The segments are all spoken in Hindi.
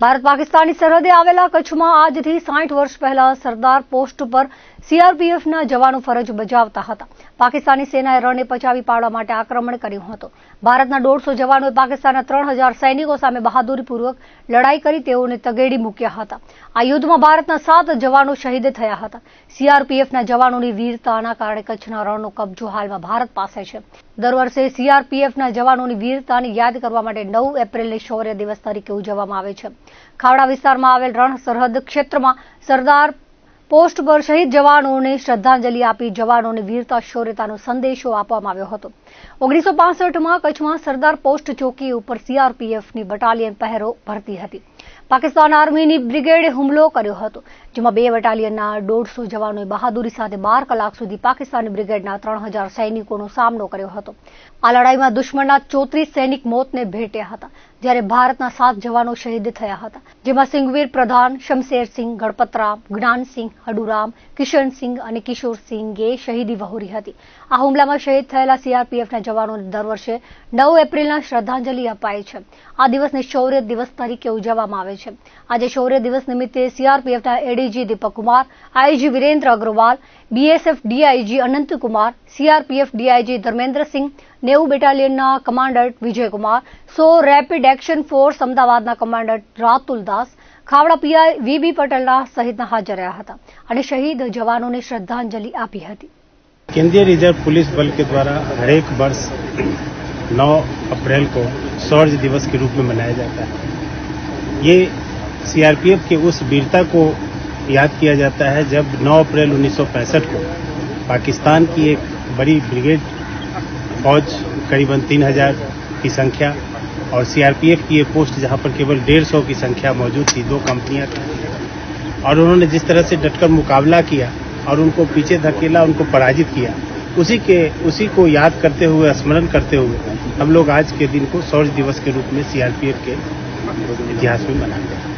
ભારત પાકિસ્તાનની સરહદે આવેલા કચ્છમાં આજથી સાઠ વર્ષ પહેલા સરદાર પોસ્ટ પર સીઆરપીએફના જવાનો ફરજ બજાવતા હતા. પાકિસ્તાની સેનાએ રણને પચાવી પાડવા માટે આક્રમણ કર્યું હતું. ભારતના દોઢસો જવાનોએ પાકિસ્તાનના ત્રણ સૈનિકો સામે બહાદુરીપૂર્વક લડાઈ કરી તેઓને તગેડી મૂક્યા હતા. આ યુદ્ધમાં ભારતના સાત જવાનો શહીદ થયા હતા. સીઆરપીએફના જવાનોની વીરતાના કારણે કચ્છના રણનો કબજો હાલમાં ભારત પાસે છે. દર વર્ષે સીઆરપીએફના જવાનોની વીરતાને યાદ કરવા માટે નવ એપ્રિલને શૌર્ય દિવસ તરીકે ઉજવવામાં આવે છે. ખાવડા વિસ્તારમાં આવેલ રણ સરહદ ક્ષેત્રમાં સરદાર પોસ્ટ પર શહીદ જવાનોને શ્રદ્ધાંજલિ આપી જવાનોને વીરતા, શૌર્યતાનો સંદેશો આપવામાં આવ્યો હતો. ઓગણીસો પાસઠમાં કચ્છમાં સરદાર પોસ્ટ ચોકી ઉપર સીઆરપીએફની બટાલિયન પહેરો ભરતી હતી. પાકિસ્તાન આર્મીની બ્રિગેડે હુમલો કર્યો હતો, જેમાં બે બટાલિયનના દોઢસો જવાનોએ બહાદુરી સાથે બાર કલાક સુધી પાકિસ્તાની બ્રિગેડના ત્રણ હજાર સૈનિકોનો સામનો કર્યો હતો. આ લડાઈમાં દુશ્મનના ચોત્રીસ સૈનિક મોતને ભેટ્યા હતા. જ્યારે ભારતના સાત જવાનો શહીદ થયા હતા, જેમાં સિંઘવીર પ્રધાન શમશેરસિંહ ગણપતરામ જ્ઞાનસિંહ હડુરામ કિશનસિંહ અને કિશોરસિંહે શહીદી વહોરી હતી. આ હુમલામાં શહીદ થયેલા સીઆરપીએફના જવાનોને દર વર્ષે નવ એપ્રિલના શ્રદ્ધાંજલિ અપાય છે. આ દિવસને શૌર્ય દિવસ તરીકે ઉજવવામાં આવે છે. આજે શૌર્ય દિવસ નિમિત્તે સીઆરપીએફના ADG Deepak Kumar IG Virendra Agrawal BSF DIG Anantkumar CRPF DIG Dharmendrasinh નેવું બેટાલિયનના કમાન્ડન્ટ વિજયકુમાર સો રેપિડ એક્શન ફોર્સ અમદાવાદના commandant Ratul Das Khavda PI V B પટેલના સહિતના હાજર રહ્યા હતા અને શહીદ જવાનોને શ્રદ્ધાંજલિ આપી હતી केंद्रीय रिजर्व पुलिस बल के द्वारा हरेक वर्ष 9 अप्रैल को शौर्य दिवस के रूप में मनाया जाता है ये सीआरपीएफ के उस वीरता को याद किया जाता है जब 9 अप्रैल 1965 को पाकिस्तान की एक बड़ी ब्रिगेड फौज, करीबन 3000 की संख्या और सीआरपीएफ की ये पोस्ट जहाँ पर केवल 150 की संख्या मौजूद थी, दो कंपनियाँ थी। और उन्होंने जिस तरह से डटकर मुकाबला किया और उनको पीछे धकेला, उनको पराजित किया, उसी के, उसी को याद करते हुए, स्मरण करते हुए हम लोग आज के दिन को शौर्य दिवस के रूप में सीआरपीएफ के इतिहास में मनाते हैं।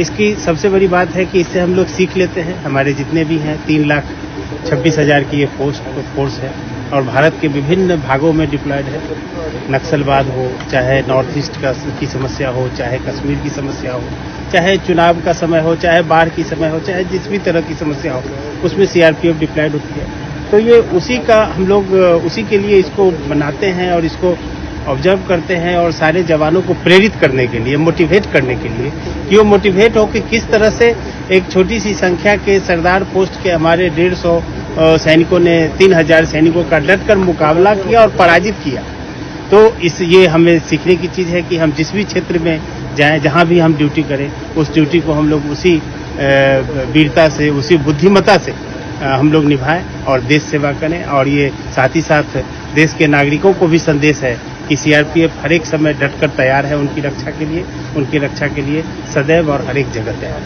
इसकी सबसे बड़ी बात है कि इससे हम लोग सीख लेते हैं। हमारे जितने भी हैं, तीन लाख छब्बीस हज़ार की ये पोस्ट फोर्स है। और भारत के विभिन्न भागों में डिप्लॉयड है। नक्सलवाद हो, चाहे नॉर्थ ईस्ट का की समस्या हो, चाहे कश्मीर की समस्या हो, चाहे चुनाव का समय हो, चाहे बाढ़ की समय हो, चाहे जिस भी तरह की समस्या हो, उसमें सीआरपीएफ डिप्लॉयड होती है। तो ये उसी का हम लोग, उसी के लिए इसको बनाते हैं और इसको ऑब्ज़र्व करते हैं और सारे जवानों को प्रेरित करने के लिए मोटिवेट करने के लिए कि वो मोटिवेट हो कि किस तरह से एक छोटी सी संख्या के सरदार पोस्ट के हमारे डेढ़ सौ सैनिकों ने, तीन हज़ार सैनिकों का डटकर मुकाबला किया और पराजित किया। तो इस, ये हमें सीखने की चीज़ है कि हम जिस भी क्षेत्र में जाएँ, जहाँ भी हम ड्यूटी करें, उस ड्यूटी को हम लोग उसी वीरता से, उसी बुद्धिमता से हम लोग निभाएँ और देश सेवा करें। और ये साथ ही साथ देश के नागरिकों को भी संदेश है कि सीआरपीएफ हर एक समय डटकर तैयार है उनकी रक्षा के लिए, उनकी रक्षा के लिए सदैव और हर एक जगह तैयार है।